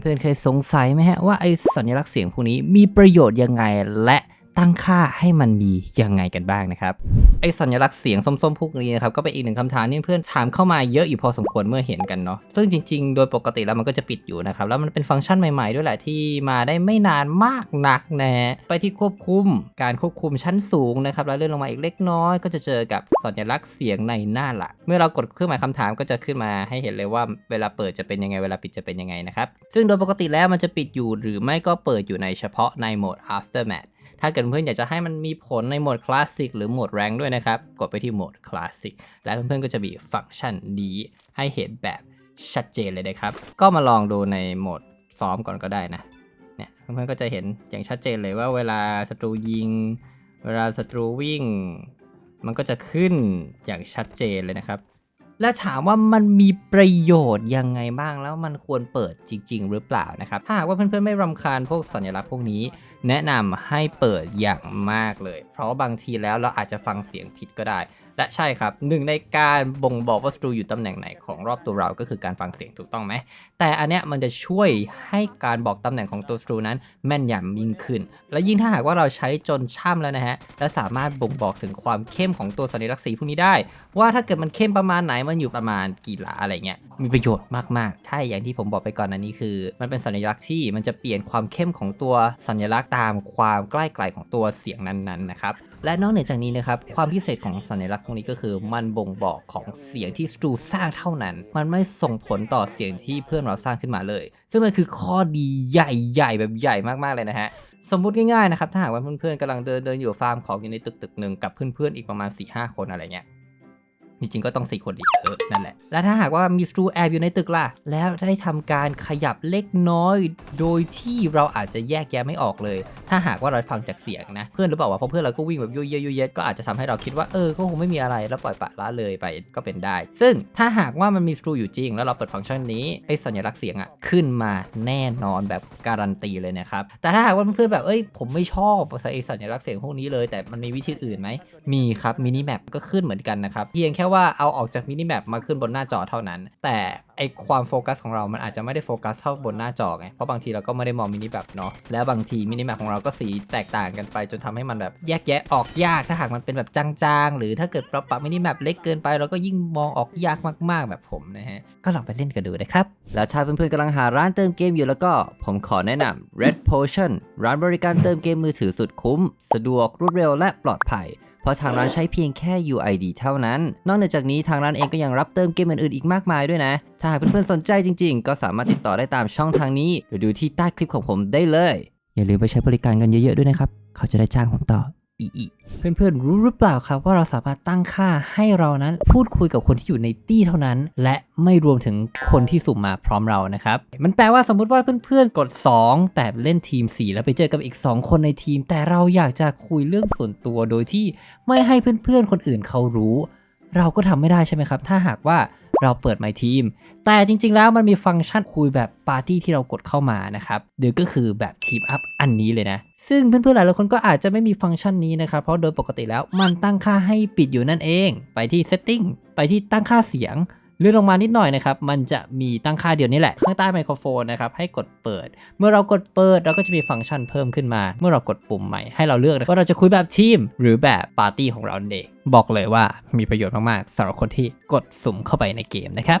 เพื่อนๆเคยสงสัยไหมฮะว่าไอ้สัญลักษณ์เสียงพวกนี้มีประโยชน์ยังไงและ ตั้งค่าให้มันมียังไงกันบ้างนะครับไอสัญลักษณ์เสียงส้มๆพวกนี้นะครับก็เป็นอีกหนึ่งคำถามที่เพื่อนถามเข้ามาเยอะอยู่พอสมควรเมื่อเห็นกันเนาะซึ่งจริงๆ โดยปกติแล้วมันก็จะปิดอยู่นะครับแล้วมันเป็นฟังก์ชันใหม่ๆ ด้วยแหละที่มาได้ไม่นานมากนักนะฮะไปที่ควบคุมการควบคุมชั้นสูงนะครับแล้วเลื่อนลงมาอีกเล็กน้อย ก็จะเจอกับสัญลักษณ์เสียงในหน้าหลัก เมื่อเรากดเครื่องหมายคำถามก็จะขึ้นมาให้เห็นเลยว่าเวลาเปิดจะเป็นยังไงเวลาปิดจะเป็นยังไงนะครับซึ่งโดยปกติแล้วมันจะปิดอยู่ หรือไม่ก็เปิดอยู่ในเฉพาะในโหมด aftermath ถ้าเกิดเพื่อนอยากจะให้มันมีผลในโหมดคลาสสิกหรือโหมดแรงด้วยนะครับ กดไปที่โหมดคลาสสิกแล้วเพื่อนๆก็จะมีฟังก์ชันนี้ให้เห็นแบบชัดเจนเลยนะครับ ก็มาลองดูในโหมดซ้อมก่อนก็ได้นะเนี่ยเพื่อนๆก็จะเห็นอย่างชัดเจนเลยว่าเวลาศัตรูยิง เวลาศัตรูวิ่ง มันก็จะขึ้นอย่างชัดเจนเลยนะครับ และถามว่ามันมีประโยชน์ยังไงบ้างแล้วมันควรเปิดจริง ๆ หรือเปล่านะครับถ้าหากว่าเพื่อนๆไม่รำคาญพวกสัญลักษณ์พวกนี้ แนะนำให้เปิดอย่างมากเลย เพราะบางทีแล้วเราอาจจะฟังเสียงผิดก็ได้ และใช่ครับหนึ่งในการบ่งบอกว่าศัตรูอยู่ตำแหน่งไหนของรอบตัวเราก็คือการฟังเสียงถูกต้องไหม แต่อันเนี้ยมันจะช่วยให้การบอกตำแหน่งของตัวศัตรูนั้นแม่นยำยิ่งขึ้น และยิ่งถ้าหากว่าเราใช้จนช่ำแล้วนะฮะ และสามารถบ่งบอกถึงความเข้มของตัวสัญลักษณ์สีพวกนี้ได้ ว่าถ้าเกิดมันเข้มประมาณไหนมันอยู่ประมาณกี่หลาอะไรเงี้ยมีประโยชน์มากๆ ใช่อย่างที่ผมบอกไปก่อนอันนี้คือ มันเป็นสัญลักษณ์ที่มันจะเปลี่ยนความเข้มของตัวสัญลักษณ์ตามความใกล้ไกลของตัวเสียงนั้นๆนะครับและนอกเหนือจากนี้นะครับความพิเศษของสัญลักษณ์วกนี้ก็คือมันบ่งบอกของเสียงที่สตูสร้างเท่านั้น มันไม่ส่งผลต่อเสียงที่เพื่อนเราสร้างขึ้นมาเลย ซึ่งมันคือข้อดีใหญ่ๆแบบใหญ่มากๆเลยนะฮะสมมุติง่ายๆนะครับถ้าหากว่าเพื่อนๆกำลังเดินเดินอยู่ฟาร์มของอยู่ในตึกตึกๆหนึ่งกับเพื่อนๆอีกประมาณ4-5คนอะไรเงี้ย จริงๆก็ต้อง4คนอีกเออนั่นแหละ แล้วถ้าหากว่ามีสตรูแอบอยู่ในตึกล่ะ แล้วได้ทำการขยับเล็กน้อย โดยที่เราอาจจะแยกแยะไม่ออกเลย ถ้าหากว่าเราฟังจากเสียงนะ เพื่อนหรือเปล่าว่าเพราะเพื่อนเราก็วิ่งแบบยุ่ยเยะยุ่ยเยะก็อาจจะทำให้เราคิดว่าเออก็คงไม่มีอะไรแล้วปล่อยปละละเลยไปก็เป็นได้ ซึ่งถ้าหากว่ามันมีสตรูอยู่จริง แล้วเราเปิดฟังก์ชันนี้ไอ้สัญลักษณ์เสียงอะขึ้นมาแน่นอนแบบการันตีเลยนะครับแต่ถ้าหากว่าเพื่อนแบบเอ้ยผมไม่ชอบไอ้สัญลักษณ์เสียงพวกนี้เลย แต่มันมีวิธีอื่นไหมมีครับมินิแมปก็ขึ้นเหมือนกันนะครับเพียงแค่ว่าเอาออกจากมินิแมปมาขึ้นบนหน้าจอเท่านั้น แต่ ไอความโฟกัสของเรา มันอาจจะไม่ได้โฟกัสเท่าบนหน้าจอไง เพราะบางทีเราก็ไม่ได้มองมินิแมปเนาะ แล้วบางทีมินิแมปของเราก็สีแตกต่างกันไป จนทำให้มันแบบแยกแยะออกยาก ถ้าหากมันเป็นแบบจางๆ หรือถ้าเกิดเราปรับมินิแมปเล็กเกินไป เราก็ยิ่งมองออกยากมากๆ แบบผมนะฮะ ก็ลองไปเล่นกันดูนะครับ แล้วถ้าเพื่อนๆกำลังหาร้านเติมเกมอยู่แล้วก็ ผมขอแนะนำ Red Potion ร้านบริการเติมเกมมือถือสุดคุ้ม สะดวกรวดเร็วและปลอดภัยเพราะทางร้านใช้เพียงแค่ UID เท่านั้น นอกเหนือจากนี้ทางร้านเองก็ยังรับเติมเกมอื่นๆอีกมากมายด้วยนะ ถ้าหากเพื่อนๆสนใจจริงๆ ก็สามารถติดต่อได้ตามช่องทางนี้ หรือดูที่ใต้คลิปของผมได้เลย อย่าลืมไปใช้บริการกันเยอะๆด้วยนะครับ เขาจะได้จ้างผมต่ออีเพื่อนๆรู้หรือเปล่าครับว่าเราสามารถตั้งค่าให้เรานั้นพูดคุยกับคนที่อยู่ในตี้เท่านั้น และไม่รวมถึงคนที่สุ่มมาพร้อมเรานะครับ มันแปลว่าสมมุติว่าเพื่อนๆกด 2 แต่เล่นทีม 4 แล้วไปเจอกับอีก 2 คนในทีม แต่เราอยากจะคุยเรื่องส่วนตัวโดยที่ไม่ให้เพื่อนๆคนอื่นเขารู้ เราก็ทำไม่ได้ใช่ไหมครับ ถ้าหากว่า เราเปิด My Team แต่จริง ๆ แล้วมันมีฟังก์ชันคุยแบบปาร์ตี้ที่เรากดเข้ามานะครับเดี๋ยวก็คือแบบทีมอัพอันนี้เลยนะ ซึ่งเพื่อนๆหลายๆคนก็อาจจะไม่มีฟังก์ชันนี้นะครับ เพราะโดยปกติแล้วมันตั้งค่าให้ปิดอยู่นั่นเอง ไปที่ Setting ไปที่ตั้งค่าเสียง เลื่อนลงมานิดหน่อยนะครับ มันจะมีตั้งค่าเดียวนี้แหละ ข้างใต้ไมโครโฟนนะครับ ให้กดเปิด เมื่อเรากดเปิดเราก็จะมีฟังก์ชันเพิ่มขึ้นมา เมื่อเรากดปุ่มใหม่ให้เราเลือกว่าเราจะคุยแบบทีม หรือแบบปาร์ตี้ของเราเอง บอกเลยว่ามีประโยชน์มากๆสำหรับคนที่กดสุ่มเข้าไปในเกมนะครับ